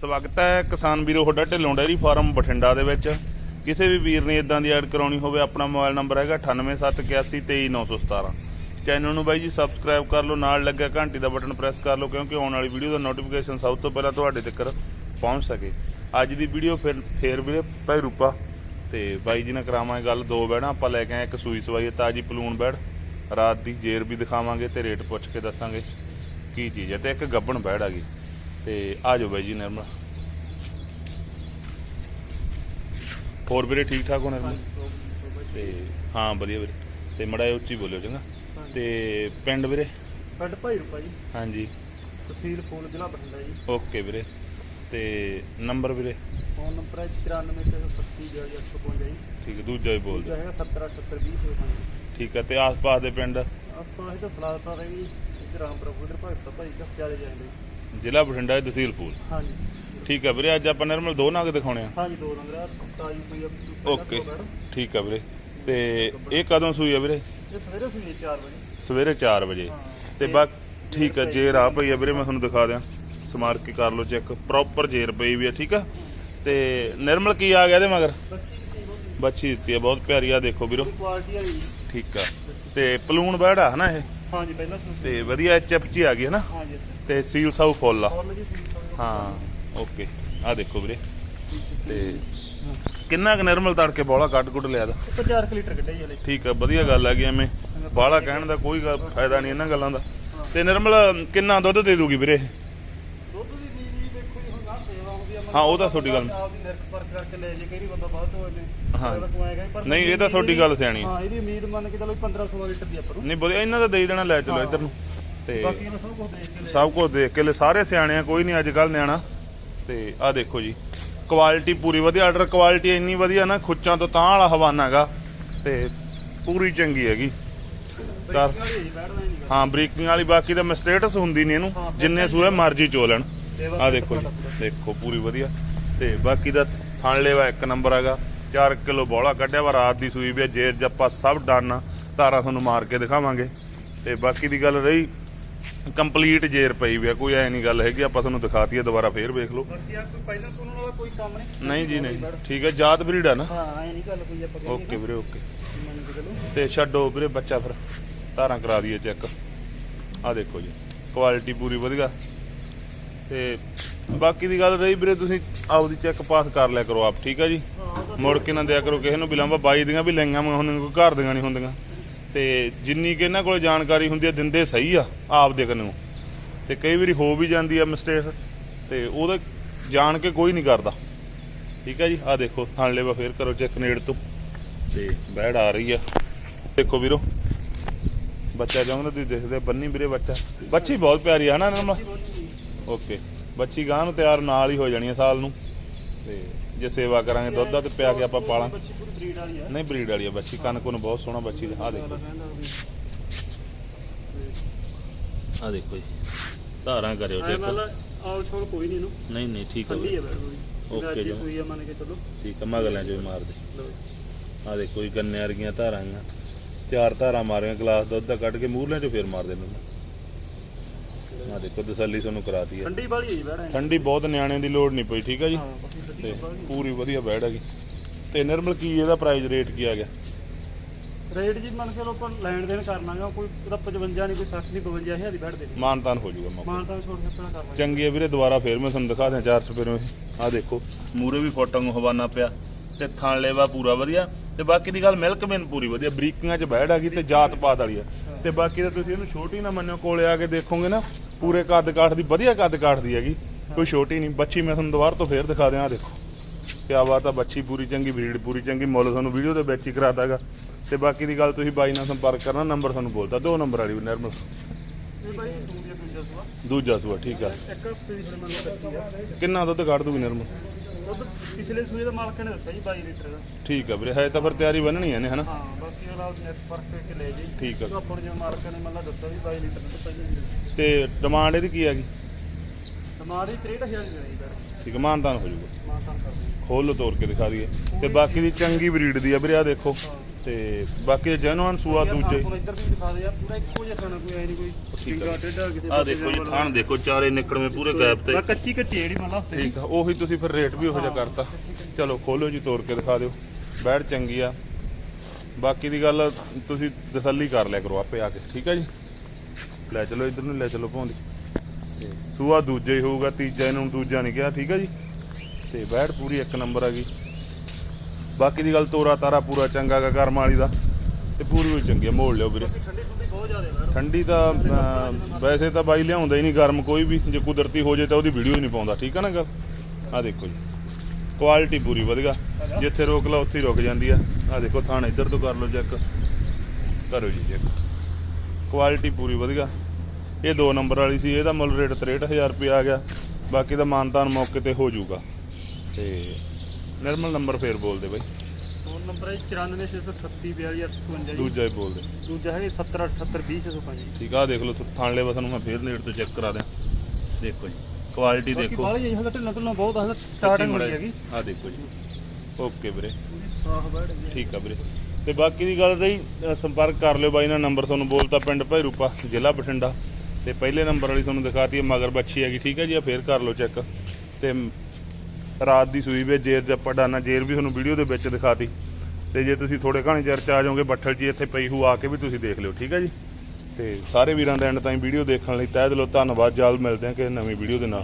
ਸਵਾਗਤ ਹੈ ਕਿਸਾਨ ਵੀਰੋ ਤੁਹਾਡਾ ਢਿੱਲੋਂ ਡੈਰੀ ਫਾਰਮ ਬਠਿੰਡਾ ਦੇ ਵਿੱਚ। ਕਿਸੇ ਵੀ ਵੀਰ ਨੇ ਇਦਾਂ ਦੀ ਐਡ ਕਰਾਉਣੀ ਹੋਵੇ, ਆਪਣਾ ਮੋਬਾਈਲ ਨੰਬਰ ਹੈਗਾ 9871823917 ਚੈਨਲ ਨੂੰ ਬਾਈ ਜੀ ਸਬਸਕ੍ਰਾਈਬ ਕਰ ਲਓ, ਨਾਲ ਲੱਗਿਆ ਘੰਟੀ ਦਾ ਬਟਨ ਪ੍ਰੈਸ ਕਰ ਲਓ, ਕਿਉਂਕਿ ਆਉਣ ਵਾਲੀ ਵੀਡੀਓ ਦਾ ਨੋਟੀਫਿਕੇਸ਼ਨ ਸਭ ਤੋਂ ਪਹਿਲਾਂ ਤੁਹਾਡੇ ਤੱਕ ਪਹੁੰਚ ਸਕੇ। ਅੱਜ ਦੀ ਵੀਡੀਓ ਫਿਰ, ਫੇਰ ਵੀਰੇ ਭਾਈ ਰੂਪਾ ਤੇ ਬਾਈ ਜੀ ਨਾਲ ਕਰਾਵਾਂਗੇ ਗੱਲ, ਦੋ ਬੈੜਾਂ, ਆਪਾਂ ਲੈ ਕੇ ਆਏ ਇੱਕ ਸੂਈ ਸਵਾਈ ਹੈ ਤਾਜੀ ਪਲੂਣ ਬੈੜ। ਰਾਤ ਦੀ ਜੇਰ ਵੀ ਦਿਖਾਵਾਂਗੇ ਤੇ ਰੇਟ ਪੁੱਛ ਕੇ ਦੱਸਾਂਗੇ ਕੀ ਚੀਜ਼ ਹੈ ਤੇ ਇੱਕ ਗੱਬਣ ਬੈੜ ਆ ਗਈ। ਤੇ ਆ ਜਾਓ ਬਾਈ ਜੀ ਨਿਰਮਲ। ਹੋਰ ਵੀਰੇ ਠੀਕ ਠਾਕ ਹੋ ਨਿਰਮਲ? ਤੇ ਹਾਂ ਵਧੀਆ ਵੀਰੇ। ਤੇ ਮੜਾ ਉੱਚੀ ਬੋਲਿਓ ਚੰਗਾ। ਤੇ ਪਿੰਡ ਵੀਰੇ? ਪਿੰਡ ਭਾਈ ਰੂਪਾ ਜੀ। ਹਾਂਜੀ। ਤਹਿਸੀਲ ਫੂਲ ਜ਼ਿਲ੍ਹਾ ਬਠਿੰਡਾ ਜੀ। ਓਕੇ ਵੀਰੇ। ਤੇ ਨੰਬਰ ਵੀਰੇ? ਫੋਨ ਨੰਬਰ ਹੈ 9437380855 ਜੀ। ਠੀਕ ਹੈ ਦੂਜਾ ਹੀ ਬੋਲ ਦਿਓ ਹੈਗਾ 707820 ਠੀਕ ਹੈ ਤੇ ਆਸ-ਪਾਸ ਦੇ ਪਿੰਡ? ਆਪਾਂ ਇਹਦਾ ਸਲਾਦਤਾ ਰਹੀ ਜੀ। ਇੱਧਰ ਰਾਮਪੁਰ ਉਧਰ ਭਾਈ ਕਾ ਚਾਲੇ ਜਾਂਦੇ ਜੀ। ਜ਼ਿਲ੍ਹਾ ਬਠਿੰਡਾ ਦੇ ਤਹਿਸੀਲ ਫੂਲ ਹਾਂਜੀ। ਠੀਕ ਹੈ ਵੀਰੇ ਅੱਜ ਆਪਾਂ ਨਿਰਮਲ ਦੋ ਨਗ ਦਿਖਾਉਣੇ ਆ। ਹਾਂਜੀ ਦੋ ਨੰਬਰ ਆ ਤਾਜੀ ਕੋਈ ਆ ਓਕੇ। ਠੀਕ ਹੈ ਵੀਰੇ। ਤੇ ਇਹ ਕਦੋਂ ਸੂਈ ਆ ਵੀਰੇ? ਇਹ ਸਵੇਰੇ ਸਵੇਰੇ 4 ਵਜੇ। ਸਵੇਰੇ 4 ਵਜੇ। ਹਾਂ ਤੇ ਬਾ ਠੀਕ ਹੈ ਜੇਰ ਆ ਪਈ ਆ ਵੀਰੇ ਮੈਂ ਤੁਹਾਨੂੰ ਦਿਖਾ ਦਿਆਂ। ਸਮਾਰ ਕੇ ਕਰ ਲਓ ਚੈੱਕ। ਪ੍ਰੋਪਰ ਜੇਰ ਪਈ ਵੀ ਆ ਠੀਕ ਆ? ਤੇ ਨਿਰਮਲ ਕੀ ਆ ਗਿਆ ਇਹਦੇ ਮਗਰ? ਬੱਚੀ ਦੀ ਬੱਚੀ ਦਿੱਤੀ ਆ ਬਹੁਤ ਪਿਆਰੀ ਆ ਦੇਖੋ ਵੀਰੋ। ਕੁਆਲਿਟੀ ਵਾਲੀ ਜੀ। ਠੀਕ ਆ। ਤੇ ਪਲੂਣ ਬੈੜਾ ਹਨਾ ਇਹ? ਹਾਂਜੀ ਪਹਿਲਾਂ ਸੁਣ ਤੇ ਵਧੀਆ ਐਚਐਫ ਚ ਆ ਗਈ ਹਨਾ ਹਾਂਜੀ ਤੇ ਸੀਲ ਸਾਊ ਫੁੱਲ ਆ। ਹਾਂ ਓਕੇ। ਆ ਦੇਖੋ ਵੀਰੇ। ਤੇ ਕਿੰਨਾ ਕੁ ਨਿਰਮਲ ਤੜਕੇ ਬੋਲਾ ਕੱਟ ਕੁੱਟ ਲਿਆ ਦਾ? 4 ਲੀਟਰ ਕੱਢਿਆ ਜੀ ਹਲੇ। ਠੀਕ ਆ ਵਧੀਆ ਗੱਲ ਆ ਗਈ ਐਵੇਂ। ਬਾਹਲਾ ਕਹਿਣ ਦਾ ਕੋਈ ਗੱਲ ਫਾਇਦਾ ਨਹੀਂ ਇਹਨਾਂ ਗੱਲਾਂ ਦਾ। ਤੇ ਨਿਰਮਲ ਕਿੰਨਾ ਦੁੱਧ ਦੇ ਦੂਗੀ ਵੀਰੇ? ਇਹ? ਦੁੱਧ ਦੀ ਨੀਲੀ ਦੇਖੋ ਜੀ ਹੁਣ ਨਾ ਸੇਵਾ ਹੁੰਦੀ ਆ ਹਾਂ, ਉਹ ਤਾਂ ਤੁਹਾਡੀ ਗੱਲ- ਆਪਦੀ ਨਿਰਖ ਪਰਖ ਕਰਕੇ ਲੈ ਜੇ ਕਈ ਬੰਦਾ ਬਾਅਦ ਤੋਂ ਇਹਨੇ ਹਾਂ। ਨਹੀਂ, ਇਹ ਤਾਂ ਤੁਹਾਡੀ ਗੱਲ ਸਿਆਣੀ। ਹਾਂ ਇਹਦੀ ਉਮੀਦ ਮੰਨ ਕੇ ਚਲੋ 15 16 ਲੀਟਰ ਦੀ ਆਪਾਂ ਨੂੰ ਨਹੀਂ ਵਧੀਆ ਇਹਨਾਂ ਦਾ ਦੇ ਦੇਣਾ ਲੈ ਚਲੋ ਇੱਧਰ ਨੂੰ। ਤੇ ਬਾਕੀ ਇਹਨਾਂ ਸਭ ਕੁਝ ਦੇਖ ਕੇ ਲੈ ਸਭ ਕੁਝ ਦੇਖ ਕੇ ਲੈ ਸਾਰੇ ਸਿਆਣੇ ਆ ਕੋਈ ਨਹੀਂ ਅੱਜ ਕੱਲ ਨਿਆਣਾ। ਤੇ ਆ ਦੇਖੋ ਜੀ ਕੁਆਲਿਟੀ ਪੂਰੀ ਵਧੀਆ ਆਰਡਰ ਕੁਆਲਿਟੀ ਇੰਨੀ ਵਧੀਆ ਨਾ ਖੁੱਚਾਂ ਤੋਂ ਤਾਂ ਵਾਲਾ ਹਵਾਨਾ ਹੈਗਾ। ਤੇ ਪੂਰੀ ਚੰਗੀ ਹੈਗੀ। ਕਰ ਨਹੀਂ ਹਾਂ ਬ੍ਰੇਕਿੰਗ ਵਾਲੀ ਬਾਕੀ ਤਾਂ ਮਿਸਟੇਟਸ ਹੁੰਦੀ ਨਹੀਂ ਇਹਨੂੰ ਜਿੰਨੇ ਸੂਏ ਮਰਜ਼ੀ ਚੋਲਣ ਸੇਵਾ ਆ ਦੇਖੋ ਜੀ ਦੇਖੋ ਪੂਰੀ ਵਧੀਆ। ਤੇ ਬਾਕੀ ਦਾ ਥਣ ਲੈਵਾ ਇੱਕ ਨੰਬਰ ਹੈਗਾ। 4 ਕਿਲੋ ਬੋਲਾ ਕੱਢਿਆ ਵਾ ਰਾਤ ਦੀ ਸੂਈ ਵੀ ਜੇ ਜੱਪਾ ਸਭ ਡਨ ਆ, ਤਾਰਾਂ ਤੁਹਾਨੂੰ ਮਾਰ ਕੇ ਦਿਖਾਵਾਂਗੇ। ਤੇ ਬਾਕੀ ਦੀ ਗੱਲ ਰਹੀ ਕੰਪਲੀਟ ਜੇਰ ਪਈ ਵੀ ਆ ਕੋਈ ਐ ਨਹੀਂ ਗੱਲ ਹੈਗੀ ਆਪਾਂ ਤੁਹਾਨੂੰ ਦਿਖਾਤੀ ਆ ਦੁਬਾਰਾ ਫੇਰ ਵੇਖ ਲਓ। ਨਹੀਂ? ਜੀ ਨਹੀਂ। ਠੀਕ ਹੈ ਜਾਤ ਬਰੀਡ ਆ ਨਾ? ਹਾਂ ਐ ਨਹੀਂ ਗੱਲ ਕੋਈ ਆਪਾਂ ਕਹਿੰਦੇ ਓਕੇ ਵੀਰੇ ਓਕੇ। ਤੇ ਛੱਡੋ ਵੀਰੇ ਬੱਚਾ ਫਿਰ। ਧਾਰਾਂ ਕਰਾ ਦਈਏ ਚੈੱਕ। ਆ ਦੇਖੋ ਜੀ ਕੁਆਲਿਟੀ ਪੂਰੀ ਵਧੀਆ। ਤੇ ਬਾਕੀ ਦੀ ਗੱਲ ਰਹੀ ਵੀਰੇ ਤੁਸੀਂ ਆਪਦੀ ਚੈੱਕ ਪਾਸ ਕਰ ਲਿਆ ਕਰੋ ਆਪ ਠੀਕ ਆ ਜੀ? ਹਾਂ ਮੁੜ ਕੇ ਨਾ ਦਿਆ ਕਰੋ ਕਿਸੇ ਨੂੰ ਲਾਂਬਾ ਬਾਈ ਦੀਆਂ ਵੀ ਲਈਆਂ ਮੈਂ ਹੁਣ ਕੋਈ ਘਰ ਦੀਆਂ ਨਹੀਂ ਹੁੰਦੀਆਂ। ਤੇ ਜਿੰਨੀ ਕਿ ਇਹਨਾਂ ਕੋਲ ਜਾਣਕਾਰੀ ਹੁੰਦੀ ਹੈ ਦਿੰਦੇ ਸਹੀ ਆ ਆਪ ਦੇ ਨੂੰ ਤੇ ਕਈ ਵਾਰੀ ਹੋ ਵੀ ਜਾਂਦੀ ਆ ਮਿਸਟੇਕ ਤੇ ਉਹਦਾ ਜਾਣ ਕੇ ਕੋਈ ਨਹੀਂ ਕਰਦਾ। ਠੀਕ ਆ ਜੀ? ਆ ਦੇਖੋ ਥਾਣ ਲੈਵਾ ਫੇਰ ਕਰੋ ਚੈੱਕ ਨੇੜ ਤੋਂ। ਤੇ ਬੈੜ ਆ ਰਹੀ ਆ। ਦੇਖੋ ਵੀਰੋ ਬੱਚਾ ਜਾਉਂਦਾ ਤੁਸੀਂ ਦੇਖਦੇ ਆ, ਬੰਨੀ ਵੀਰੇ ਬੱਚਾ। ਬੱਚੀ ਬਹੁਤ ਪਿਆਰੀ ਆ ਨਾ ਨਰਮਾ ਓਕੇ। ਬੱਚੀ ਗਾਂ ਨੂੰ ਤਿਆਰ ਨਾਲ ਹੀ ਹੋ ਜਾਣੀ ਆ ਸਾਲ ਨੂੰ। ਤੇ ਜੇ ਸੇਵਾ ਕਰਾਂਗੇ ਦੁੱਧ ਦਾ ਤੇ ਪਿਆ ਕੇ ਆਪਾਂ ਪਾਲਾਂ। ਬੱਚੀ ਪੂਰੀ ਬਰੀਡ ਵਾਲੀ ਆ ਨਹੀਂ ਬਰੀਡ ਵਾਲੀ ਆ ਬੱਚੀ। ਕੰਨ ਕੁਨ ਬਹੁਤ ਸੋਹਣਾ ਬੱਚੀ ਦਾ। ਆ ਦੇਖੋ ਆ ਦੇਖੋ ਜੀ। ਧਾਰਾਂ ਕਰਿਓ ਦੇਖੋ। ਆਲ ਛੋੜ ਕੋਈ ਨਹੀਂ ਇਹਨੂੰ। ਨਹੀਂ ਨਹੀਂ ਠੀਕ ਹੈ ਓਕੇ ਜੀ। ਜੀ। ਸੂਈ ਆ ਮੰਨ ਕੇ ਚਲੋ। ਠੀਕ ਆ ਮਗਲਾਂ ਚੋਂ ਵੀ ਮਾਰਦੇ ਲਓ ਜੀ। ਆ ਦੇਖੋ ਜੀ ਗੰਨੇ ਵਰਗੀਆਂ ਧਾਰਾਂ ਆ। ਚਾਰ ਧਾਰਾਂ ਮਾਰੀਆਂ ਗਲਾਸ ਦੁੱਧ ਦਾ ਕੱਢ ਕੇ ਮੂਰਲਿਆਂ ਚੋਂ ਫੇਰ ਮਾਰਦੇ ਨੇ ਆ ਦੇਖੋ ਤਸੱਲੀ ਤੁਹਾਨੂੰ ਕਰਾਤੀ ਆ ਠੰਡੀ ਵਾਲੀ ਹੈ ਜੀ ਬੈਠ ਠੰਡੀ ਬਹੁਤ ਨਿਆਣੇ ਦੀ ਲੋੜ ਨਹੀਂ ਪਈ ਠੀਕ ਆ ਜੀ? ਹਾਂ ਠੰਡੀ ਤੇ ਪੂਰੀ ਵਧੀਆ ਬੈੜ ਹੈਗੀ। ਤੇ ਨਿਰਮਲ ਕੀ ਇਹਦਾ ਪ੍ਰਾਈਸ ਰੇਟ ਕੀ ਆ ਗਿਆ? ਰੇਟ ਜੀ ਮੰਨ ਕੇ ਲੋ ਆਪਾਂ ਲੈਣ ਦੇਣ ਕਰਨਾਗਾ ਕੋਈ ਉਹਦਾ 55 ਨਹੀਂ ਕੋਈ 60 ਨਹੀਂ 52 ਹਜ਼ਾਰ ਦੀ ਬੈਠ ਦੇ ਦੇ ਮਾਨਤਾਨ ਹੋ ਜਾਊਗਾ ਮੌਕੇ। ਮਾਨ ਤਾਂ ਛੋੜ ਛੱਪਣਾ ਚੰਗੀ ਹੈ ਵੀਰੇ ਦੁਬਾਰਾ ਫੇਰ ਮੈਂ ਤੁਹਾਨੂੰ ਦਿਖਾ ਦਿਆਂ ਚਾਰ ਸਪੇਰੋਂ ਆ ਦੇਖੋ ਮੂਰੇ ਵੀ ਫੋਟੋ ਨੂੰ ਹਵਾਨਾ ਪਿਆ ਤੇ ਥਣ ਲੇਵਾ ਪੂਰਾ ਵਧੀਆ। ਤੇ ਬਾਕੀ ਦੀ ਗੱਲ ਮਿਲਕ ਮੈਨ ਪੂਰੀ ਵਧੀਆ ਬਰੀਕੀਆਂ 'ਚ ਬੈੜ ਹੈਗੀ ਤੇ ਜਾਤ ਪਾਤ ਵਾਲੀ ਆ। ਤੇ ਬਾਕੀ ਤਾਂ ਤੁਸੀਂ ਇਹਨੂੰ ਛੋਟੀ ਨਾ ਮੰਨਿਓ ਕੋਲੇ ਆ ਕੇ ਦੇਖੋਗੇ ਨਾ ਪੂਰੇ ਕੱਦ ਕਾਠ ਦੀ, ਵਧੀਆ ਕੱਦ ਕਾਠ ਦੀ ਹੈਗੀ। ਕੋਈ ਛੋਟੀ ਨਹੀਂ। ਬੱਚੀ ਮੈਂ ਤੁਹਾਨੂੰ ਦੁਬਾਰਾ ਤੋਂ ਫੇਰ ਦਿਖਾ ਦਿਆਂ ਆ ਦੇਖੋ। ਕਿਆ ਬਾਤ ਆ, ਬੱਚੀ ਪੂਰੀ ਚੰਗੀ ਬਰੀਡ ਪੂਰੀ ਚੰਗੀ ਮੁੱਲ ਤੁਹਾਨੂੰ ਵੀਡੀਓ ਦੇ ਵਿੱਚ ਹੀ ਕਰਾਤਾਗਾ ਤੇ ਬਾਕੀ ਦੀ ਗੱਲ ਤੁਸੀਂ ਬਾਈ ਨਾਲ ਸੰਪਰਕ ਕਰਨਾ, ਨੰਬਰ ਤੁਹਾਨੂੰ ਬੋਲਦਾ। ਦੋ ਨੰਬਰ ਵਾਲੀ ਵੀ ਨਿਰਮਲ ਦੂਜਾ ਸੂਆ, ਠੀਕ ਆ। ਕਿੰਨਾ ਦੁੱਧ ਕੱਢ ਦੂਗੀ ਨਿਰਮਲ ਦੁੱਧ ਪਿਛਲੇ ਸੂਏ ਦਾ ਮਾਲਕ ਨੇ ਦੱਸਿਆ ਜੀ 22 ਲੀਟਰ ਦਾ। ਠੀਕ ਆ ਵੀਰੇ ਹੈ ਤਾਂ ਫਿਰ ਤਿਆਰੀ ਬੰਨਣੀ ਹੈ ਨੇ ਹਨਾ? ਹਾਂ ਬਾਕੀ ਉਹ ਨਾਲ ਨੈਟ ਫ਼ਰਕ ਕਰਕੇ ਲੈ ਜੀ। ਠੀਕ ਆ। ਉਹ ਆਪਾਂ ਨੂੰ ਜਿਵੇਂ ਮਾਲਕ ਨੇ ਮੰਨ ਲਾ ਦੱਸਿਆ ਵੀ 22 ਲੀਟਰ ਦਾ ਪਹਿਲੇ ਹੀ ਤੇ ਡਿਮਾਂਡ ਇਹਦੀ ਕੀ ਹੈਗੀ? ਟਮਾਰੀ 63000 ਦੀ ਰਹੀ ਬੈਠ ਠੀਕ ਆ ਮਾਨਤਾਨ ਹੋ ਜਾਊਗਾ। ਮਾਨ ਤਾਂ ਕਰਦੇ ਖੋਲ ਤੋੜ ਕੇ ਦਿਖਾ ਦਈਏ। ਤੇ ਬਾਕੀ ਦੀ ਚੰਗੀ ਬਰੀਡ ਦੀ ਆ ਵੀਰੇ ਆ ਦੇਖੋ। ਹਾਂ। ਤੇ ਬਾਕੀ ਜੈਨੂਅਨ ਸੂਆ ਦੂਜੇ। ਹੁਣ ਇੱਧਰ ਵੀ ਦਿਖਾ ਦੇ ਯਾਰ ਪੂਰਾ ਇੱਕੋ ਜਿਹਾ ਖਾਣਾ ਕੋਈ ਐ ਨਹੀਂ ਕੋਈ ਸਿੰਗਾ ਟੇਡਾ ਕਿਸੇ ਆ ਦੇਖੋ ਜੀ ਥਾਣ ਦੇਖੋ ਚਾਰੇ ਨਿਕੜਵੇਂ ਪੂਰੇ ਗੈਪ ਤੇ। ਕੱਚੀ ਕੱਚੀ ਜਿਹੜੀ ਮੰਨ ਲਾ ਠੀਕ ਆ ਉਹੀ ਤੁਸੀਂ ਫਿਰ ਰੇਟ ਵੀ ਉਹੋ ਜਿਹਾ ਕਰਤਾ। ਚਲੋ ਖੋਲੋ ਜੀ ਤੋੜ ਕੇ ਦਿਖਾ ਦਿਓ। ਬੈੜ ਚੰਗੀ ਆ। ਬਾਕੀ ਦੀ ਗੱਲ ਤੁਸੀਂ ਤਸੱਲੀ ਕਰ ਲਿਆ ਕਰੋ ਆਪੇ ਆ ਕੇ ਠੀਕ ਆ ਜੀ? ਲੈ ਚਲੋ ਇਧਰ ਨੂੰ ਲੈ ਚਲੋ ਭੌਂਦੀ। ਸੂਆ ਦੂਜਾ ਹੀ ਹੋਊਗਾ ਤੀਜਾ ਇਹਨੂੰ ਦੂਜਾ ਨਹੀਂ ਕਿਹਾ ਠੀਕ ਆ ਜੀ? ਤੇ ਬੈੜ ਪੂਰੀ ਇੱਕ ਨੰਬਰ ਆ ਗਈ। ਬਾਕੀ ਦੀ ਗੱਲ ਤੋਰਾ ਤਾਰਾ ਪੂਰਾ ਚੰਗਾ ਗਾ ਕਰਮ ਵਾਲੀ ਦਾ। ਤੇ ਪੂਰੀ ਹੋਈ ਚੰਗੀ ਆ ਮੋੜ ਲਿਓ ਵੀਰੇ। ਠੰਡੀ ਠੰਡੀ ਬਹੁਤ ਜ਼ਿਆਦਾ ਯਾਰ ਠੰਡੀ ਤਾਂ ਵੈਸੇ ਤਾਂ ਬਾਈ ਲਿਆਉਂਦਾ ਹੀ ਨਹੀਂ ਗਰਮ ਕੋਈ ਵੀ ਜੇ ਕੁਦਰਤੀ ਹੋ ਜੇ ਤਾਂ ਉਹਦੀ ਵੀਡੀਓ ਹੀ ਨਹੀਂ ਪਾਉਂਦਾ ਠੀਕ ਆ ਨਾ ਗੱਲ? ਆ ਦੇਖੋ ਜੀ। ਕੁਆਲਿਟੀ ਪੂਰੀ ਵਧੀਆ। ਜਿੱਥੇ ਰੋਕ ਲਾ ਉੱਥੇ ਹੀ ਰੁਕ ਜਾਂਦੀ ਆ। ਆ ਦੇਖੋ ਥਾਣ ਇੱਧਰ ਤੋਂ ਕਰ ਲਓ ਚੈੱਕ ਕਰੋ ਜੀ ਚੈੱਕ ਕੁਆਲਿਟੀ ਪੂਰੀ ਵਧੀਆ। ਇਹ 2 ਨੰਬਰ ਵਾਲੀ ਸੀ ਇਹਦਾ ਮੁੱਲ ਰੇਟ 63000 ਰੁਪਏ ਆ ਗਿਆ। ਬਾਕੀ ਦਾ ਮਾਨਤਾਨ ਮੌਕੇ ਤੇ ਹੋ ਜਾਊਗਾ। ਤੇ ਨਿਰਮਲ ਨੰਬਰ ਫੇਰ ਬੋਲਦੇ ਬਾਈ। ਫੋਨ ਨੰਬਰ ਹੈ 9463842855 ਜੀ ਦੂਜਾ ਹੀ ਬੋਲਦੇ ਦੂਜਾ ਹੈ 7078200605 ਠੀਕ ਆ ਦੇਖ ਲਓ ਥਾਣ ਲੈ ਬਸ ਨੂੰ ਮੈਂ ਫੇਰ ਨੇੜ ਤੋਂ ਚੈੱਕ ਕਰਾ ਦਿਆਂ। ਦੇਖੋ ਜੀ ਕੁਆਲਿਟੀ ਬਾਕੀ ਦੇਖੋ। ਬਾਹਲੀ ਜਿਹੀ ਢਿੱਲਾਂ ਢਿੱਲਾਂ ਬਹੁਤ ਆ ਸਟਾਰਟਿੰਗ ਹੋਈ ਹੈਗੀ। ਆ ਦੇਖੋ ਜੀ। ਓਕੇ ਵੀਰੇ। ਠੀਕ ਆ ਵੀਰੇ। ਤੇ ਬਾਕੀ ਦੀ ਗੱਲ ਰਹੀ ਸੰਪਰਕ ਕਰ ਲਿਓ ਬਾਈ ਨਾਲ ਨੰਬਰ ਤੁਹਾਨੂੰ ਬੋਲਤਾ ਪਿੰਡ ਭੈਰੂਪਾ ਜ਼ਿਲ੍ਹਾ ਬਠਿੰਡਾ। ਤੇ ਪਹਿਲੇ ਨੰਬਰ ਵਾਲੀ ਤੁਹਾਨੂੰ ਦਿਖਾਤੀ ਮਗਰ ਬੱਚੀ ਹੈਗੀ ਠੀਕ ਹੈ ਜੀ ਆ ਫੇਰ ਕਰ ਲਓ ਚੈੱਕ ਤੇ ਰਾਤ ਦੀ ਸੂਈ ਵਿੱਚ ਜੇਰ ਤੇ ਆਪਾਂ ਡਾਨਾ ਜੇਰ ਵੀ ਤੁਹਾਨੂੰ ਵੀਡੀਓ ਦੇ ਵਿੱਚ ਦਿਖਾਤੀ। ਤੇ ਜੇ ਤੁਸੀਂ ਥੋੜੇ ਘਣੇ ਚਿਰ ਚ ਆ ਜਾਓਗੇ, ਬੱਠਲ ਜੀ ਇੱਥੇ ਪਈ ਹੂ, ਆ ਕੇ ਵੀ ਤੁਸੀਂ ਦੇਖ ਲਿਓ, ਠੀਕ ਹੈ ਜੀ? ਤੇ ਸਾਰੇ ਵੀਰਾਂ ਦਾ ਐਂਡ ਤਾਈਂ ਵੀਡੀਓ ਦੇਖਣ ਲਈ ਤਹਿ ਦਿਲੋਂ ਧੰਨਵਾਦ, ਜਲਦ ਮਿਲਦੇ ਹਾਂ ਕਿ ਨਵੀਂ ਵੀਡੀਓ ਦੇ ਨਾਲ।